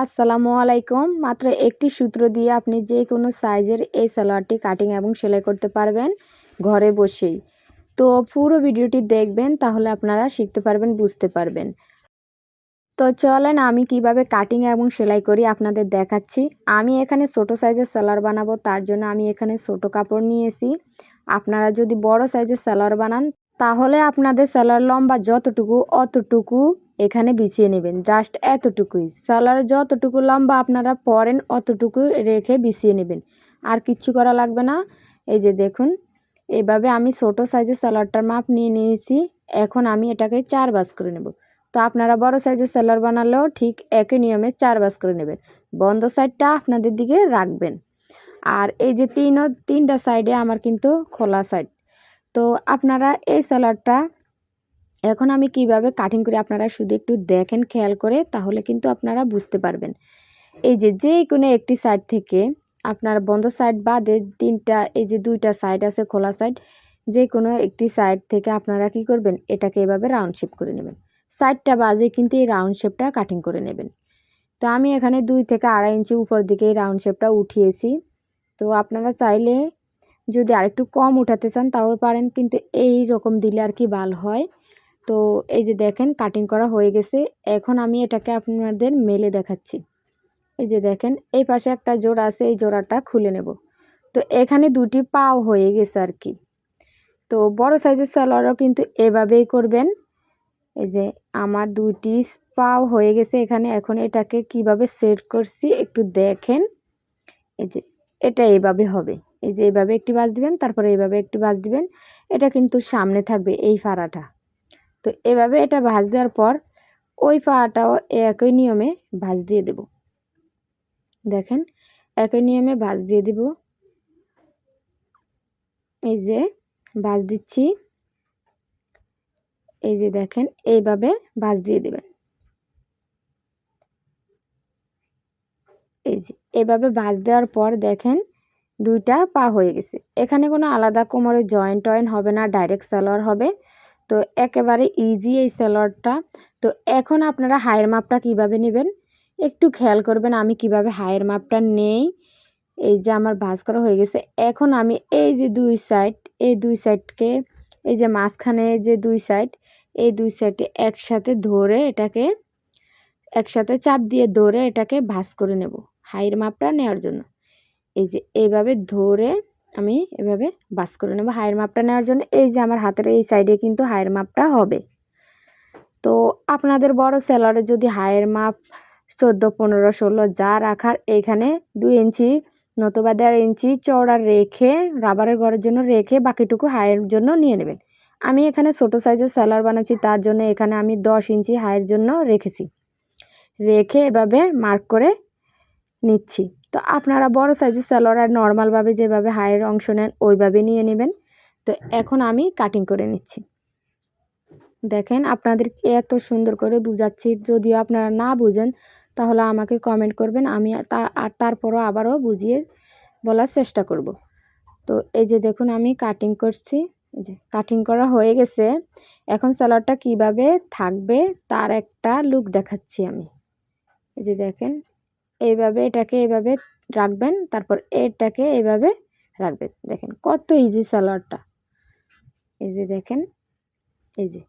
আসসালামু আলাইকুম। মাত্র একটি সূত্র দিয়ে আপনি যে কোনো সাইজের এই সালোয়ারটি কাটিং এবং সেলাই করতে পারবেন ঘরে বসেই। তো পুরো ভিডিওটি দেখবেন, তাহলে আপনারা শিখতে পারবেন, বুঝতে পারবেন। তো চলেন আমি কীভাবে কাটিং এবং সেলাই করি আপনাদের দেখাচ্ছি। আমি এখানে ছোট সাইজের সালোয়ার বানাবো, তার জন্য আমি এখানে ছোট কাপড় নিয়েছি। আপনারা যদি বড় সাইজের সালোয়ার বানান, তাহলে আপনাদের সালোয়ার লম্বা যতটুকু, অতটুকু এখানে বিছিয়ে নেবেন। জাস্ট এতটুকুই। সালোয়ার যতটুকু লম্বা আপনারা পরেন অতটুকু রেখে বিছিয়ে নেবেন। আর কিচ্ছু করা লাগবে না। এই যে দেখুন, এভাবে আমি ছোট সাইজের সালোয়ারটার মাপ নিয়ে নিয়েছি। এখন আমি এটাকে চার বাস করে নেব। তো আপনারা বড় সাইজের সালোয়ার বানালেও ঠিক একই নিয়মে চার বাস করে নেবেন। বন্ধ সাইডটা আপনাদের দিকে রাখবেন। আর এই যে তিন, তিনটা সাইডে আমার কিন্তু খোলা সাইড তো আপনারা এই সালোয়ারটা এখন আমি কীভাবে কাটিং করি আপনারা শুধু একটু দেখেন, খেয়াল করে, তাহলে কিন্তু আপনারা বুঝতে পারবেন। এই যে যে কোনো একটি সাইড থেকে আপনার বন্ধ সাইড বাদে তিনটা, এই যে দুইটা সাইড আছে, খোলা সাইড যে কোনো একটি সাইড থেকে আপনারা কি করবেন? এটাকে এভাবে রাউন্ড শেপ করে নেবেন। সাইডটা বাজে কিন্তু এই রাউন্ড শেপটা কাটিং করে নেবেন। তো আমি এখানে দুই থেকে আড়াই ইঞ্চি উপর দিকে এই রাউন্ড শেপটা উঠিয়েছি। তো আপনারা চাইলে যদি আরেকটু কম উঠাতে চান, তাও পারেন, কিন্তু এই রকম দিলে আর কি ভালো হয়। তো এই যে দেখেন কাটিং করা হয়ে গেছে। এখন আমি এটাকে আপনাদের মেলে দেখাচ্ছি। এই যে দেখেন, এই পাশে একটা জোড়া আছে, এই জোড়াটা খুলে নেব। তো এখানে দুটি পাও হয়ে গেছে আর কি। তো বড় সাইজের সালোয়ারও কিন্তু এভাবেই করবেন। এই যে আমার দুটি পাও হয়ে গেছে এখানে। এখন এটাকে কীভাবে সেট করছি একটু দেখেন। এই যে এটা এইভাবে হবে। এই যে এইভাবে একটি বাজ দিবেন, তারপরে এইভাবে একটি বাজ দিবেন। এটা কিন্তু সামনে থাকবে এই ফাড়াটা। তো এভাবে এটা ভাজ দেওয়ার পর ওই পাটাও একই নিয়মে ভাজ দিয়ে দেব। দেখেন, একই নিয়মে ভাজ দিয়ে দিব। এই যে ভাজ দিচ্ছি। এই যে দেখেন, এইভাবে ভাজ দিয়ে দেবেন। এই যে, এভাবে ভাজ দেওয়ার পর দেখেন, দুইটা পা হয়ে গেছে। এখানে কোনো আলাদা কোমরে জয়েন্ট টয়েন্ট হবে না, ডাইরেক্ট সালোয়ার হবে। তো একেবারে ইজি এই সালোয়ারটা তো এখন আপনারা হায়ের মাপটা কীভাবে নেবেন? একটু খেয়াল করবেন আমি কীভাবে হায়ের মাপটা নেই। এই যে আমার ভাজ করা হয়ে গেছে। এখন আমি এই যে দুই সাইড এই দুই সাইডকে এই যে মাঝখানে যে দুই সাইড এই দুই সাইডে একসাথে ধরে এটাকে, একসাথে চাপ দিয়ে ধরে এটাকে ভাজ করে নেব হাইয়ের মাপটা নেওয়ার জন্য। এই যে এইভাবে ধরে আমি এভাবে বাস করে নেব হায়ের মাপটা নেওয়ার জন্য। এই যে আমার হাতের এই সাইডে কিন্তু হায়ের মাপটা হবে। তো আপনাদের বড় সেলারে যদি হায়ের মাপ চোদ্দ, পনেরো, ষোলো যা রাখার এইখানে দুই ইঞ্চি নতুবা দেড় ইঞ্চি চওড়া রেখে রাবারের ঘরের জন্য রেখে বাকিটুকু হায়ের জন্য নিয়ে নেবেন। আমি এখানে ছোট সাইজের সেলার বানাচ্ছি, তার জন্য এখানে আমি দশ ইঞ্চি হায়ের জন্য রেখেছি। রেখে এভাবে মার্ক করে নিচ্ছি। তো আপনারা বড় সাইজের সালোয়ার আর নর্মালভাবে যেভাবে হায়ের অংশ নেন, ওইভাবে নিয়ে নেবেন। তো এখন আমি কাটিং করে নিচ্ছি। দেখেন আপনাদের এত সুন্দর করে বুঝাচ্ছি, যদিও আপনারা না বুঝেন, তাহলে আমাকে কমেন্ট করবেন, আমি আর তারপরও আবারও বুঝিয়ে বলার চেষ্টা করব। তো এই যে দেখুন, আমি কাটিং করছি। যে কাটিং করা হয়ে গেছে। এখন সালোয়ারটা কীভাবে থাকবে, তার একটা লুক দেখাচ্ছি আমি। এই যে দেখেন এইভাবে এটাকে এইভাবে রাখবেন, তারপর এটাকে এইভাবে রাখবেন। দেখেন কত ইজি সালোয়ারটা এই যে দেখেন, এই যে।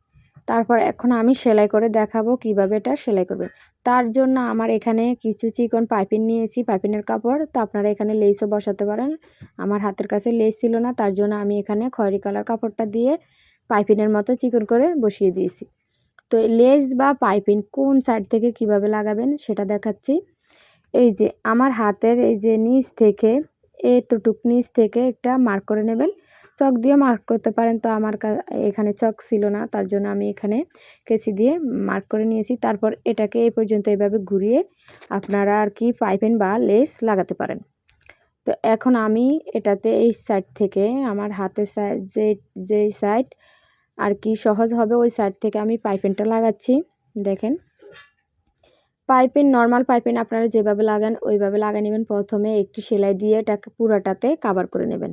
তারপর এখন আমি সেলাই করে দেখাবো কীভাবে এটা সেলাই করবে তার জন্য আমার এখানে কিছু চিকন পাইপিন নিয়েছি পাইপিনের কাপড়। তো আপনারা এখানে লেসও বসাতে পারেন। আমার হাতের কাছে লেস ছিল না, তার জন্য আমি এখানে খয়েরি কালার কাপড়টা দিয়ে পাইপিনের মতো চিকন করে বসিয়ে দিয়েছি। তো লেস বা পাইপিন কোন সাইড থেকে কীভাবে লাগাবেন সেটা দেখাচ্ছি। এই যে আমার হাতের এই যে নিচ থেকে, এতটুক নিচ থেকে একটা মার্ক করে নেবেন। চক দিয়ে মার্ক করতে পারেন, তো আমার এখানে চক ছিল না, তার জন্য আমি এখানে কেসি দিয়ে মার্ক করে নিয়েছি। তারপর এটাকে এই পর্যন্ত এইভাবে ঘুরিয়ে আপনারা আর কি পাইপেন বা লেস লাগাতে পারেন। তো এখন আমি এটাতে এই সাইড থেকে, আমার হাতের সাইড যে যেই সাইড আর কি সহজ হবে, ওই সাইড থেকে আমি পাইপেনটা লাগাচ্ছি। দেখেন। পাইপিন নর্মাল পাইপিন আপনারা যেভাবে লাগান, ওইভাবে লাগিয়ে নেবেন। প্রথমে একটি সেলাই দিয়ে এটাকে পুরোটাতে কাভার করে নেবেন।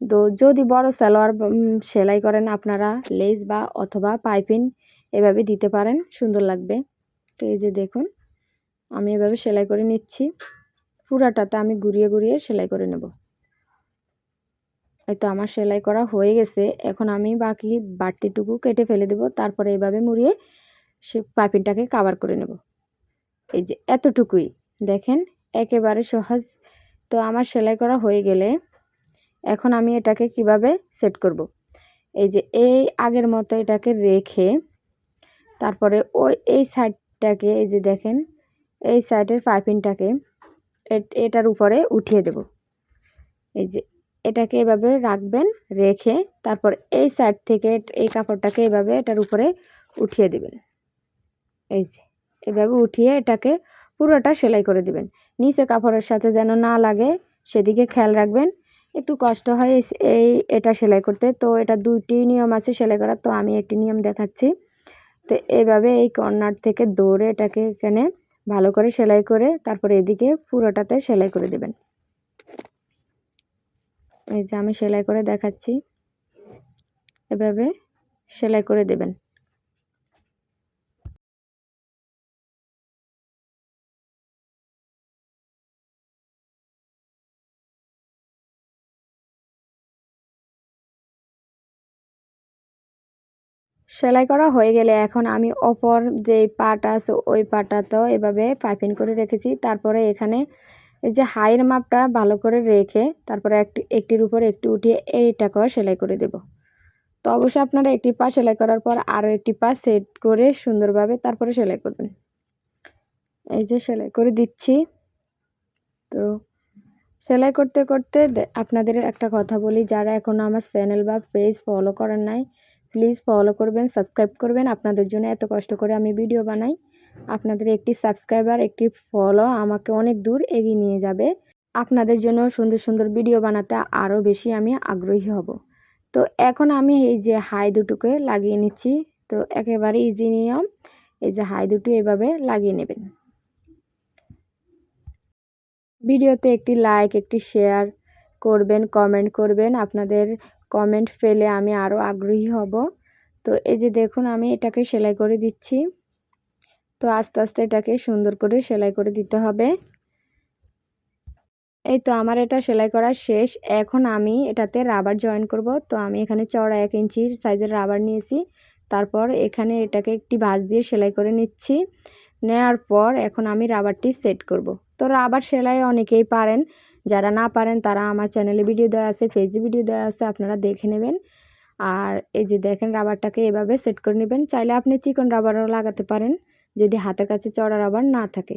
তো যদি বড় সালোয়ার সেলাই করেন আপনারা লেস বা অথবা পাইপিন এভাবে দিতে পারেন, সুন্দর লাগবে। তো এই যে দেখুন, আমি এভাবে সেলাই করে নিচ্ছি। পুরাটাতে আমি ঘুরিয়ে ঘুরিয়ে সেলাই করে নেব। এই তো আমার সেলাই করা হয়ে গেছে। এখন আমি বাকি বাড়তিটুকু কেটে ফেলে দেব। তারপরে এভাবে মুড়িয়ে সে পাইপিংটাকে কাভার করে নেব। এই যে এতটুকুই। দেখেন, একেবারে সহজ। তো আমার সেলাই করা হয়ে গেলে এখন আমি এটাকে কীভাবে সেট করব। এই যে এই আগের মতো এটাকে রেখে তারপরে ওই, এই সাইডটাকে এই যে দেখেন, এই সাইডের পাইপিংটাকে এটার উপরে উঠিয়ে দেব। এই যে এটাকে এভাবে রাখবেন, রেখে তারপর এই সাইড থেকে এই কাপড়টাকে এভাবে এটার উপরে উঠিয়ে দেবেন। এই যে এভাবে উঠিয়ে এটাকে পুরোটা সেলাই করে দিবেন। নিচের কাপড়ের সাথে যেন না লাগে, সেদিকে খেয়াল রাখবেন। একটু কষ্ট হয় এই এটা সেলাই করতে। তো এটা দুইটি নিয়ম আছে সেলাই করার। তো আমি একটি নিয়ম দেখাচ্ছি। তো এইভাবে এই কর্নার থেকে দৌড়ে এটাকে এখানে ভালো করে সেলাই করে তারপরে এদিকে পুরোটাতে সেলাই করে দেবেন। এই যে আমি সেলাই করে দেখাচ্ছি। এভাবে সেলাই করে দেবেন। সেলাই করা হয়ে গেলে এখন আমি অপর যে পাটা আছে, ওই পাটাতেও এভাবে পাইপিং করে রেখেছি। তারপরে এখানে এই যে হাইয়ের মাপটা ভালো করে রেখে তারপরে একটি, একটির উপর একটি উঠিয়ে এইটাকেও সেলাই করে দেব। তো অবশ্যই আপনারা একটি পা সেলাই করার পর আরও একটি পা সেট করে সুন্দরভাবে তারপরে সেলাই করবেন। এই যে সেলাই করে দিচ্ছি। তো সেলাই করতে করতে আপনাদের একটা কথা বলি, যারা এখনও আমার চ্যানেল বা পেজ ফলো করেন নাই প্লিজ ফলো করবেন সাবস্ক্রাইব করবেন। আপনাদের জন্য এত কষ্ট করে আমি ভিডিও বানাই। আপনাদের একটি সাবস্ক্রাইবার একটি ফলো আমাকে অনেক দূর এগিয়ে নিয়ে যাবে। আপনাদের জন্য সুন্দর সুন্দর ভিডিও বানাতে আরও বেশি আমি আগ্রহী হব। তো এখন আমি এই যে হাই দুটোকে লাগিয়ে নিচ্ছি। তো একেবারে ইজি নিয়ম, এই যে হাই দুটো এভাবে লাগিয়ে নেবেন। ভিডিওতে একটি লাইক একটি শেয়ার করবেন কমেন্ট করবেন। আপনাদের কমেন্ট পেলে আমি আরও আগ্রহী হব। তো এই যে দেখুন, আমি এটাকে সেলাই করে দিচ্ছি। তো আস্তে আস্তে এটাকে সুন্দর করে সেলাই করে দিতে হবে। এই তো আমার এটা সেলাই করা শেষ। এখন আমি এটাতে রাবার জয়েন করব। তো আমি এখানে চড়া এক ইঞ্চির সাইজের রাবার নিয়েছি। তারপর এখানে এটাকে একটি ভাঁজ দিয়ে সেলাই করে নিচ্ছি। নেওয়ার পর এখন আমি রাবারটি সেট করব। তো রাবার সেলাই অনেকেই পারেন। যারা না পারেন, তারা আমার চ্যানেলে ভিডিও দেওয়া আছে ফেসে ভিডিও দেওয়া আছে, আপনারা দেখে নেবেন। আর এই যে দেখেন রাবারটাকে এভাবে সেট করে নেবেন। চাইলে আপনি চিকন রাবারও লাগাতে পারেন, যদি হাতের কাছে চড়া রাবার না থাকে।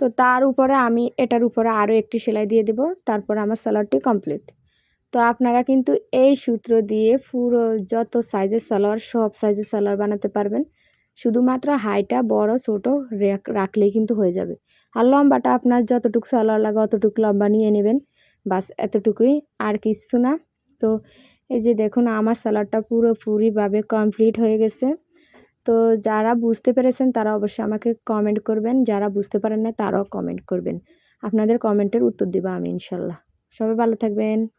তো তার উপরে আমি, এটার উপরে আরও একটি সেলাই দিয়ে দেব, তারপর আমার সালোয়ারটি কমপ্লিট তো আপনারা কিন্তু এই সূত্র দিয়ে পুরো যত সাইজের সালোয়ার, সব সাইজের সালোয়ার বানাতে পারবেন। শুধুমাত্র হাইটা বড়, ছোট রাখলেই কিন্তু হয়ে যাবে। আর লম্বাটা আপনার যতটুকু সালোয়ার লাগে অতটুকু লম্বা নিয়ে নেবেন। বাস এতটুকুই আর কিছু না। তো এই যে দেখুন, আমার সালোয়ারটা পুরোপুরিভাবে কমপ্লিট হয়ে গেছে। তো যারা বুঝতে পেরেছেন তারা অবশ্যই আমাকে কমেন্ট করবেন। যারা বুঝতে পারেন না তারাও কমেন্ট করবেন। আপনাদের কমেন্টের উত্তর দেবো আমি ইনশাল্লাহ। সবাই ভালো থাকবেন।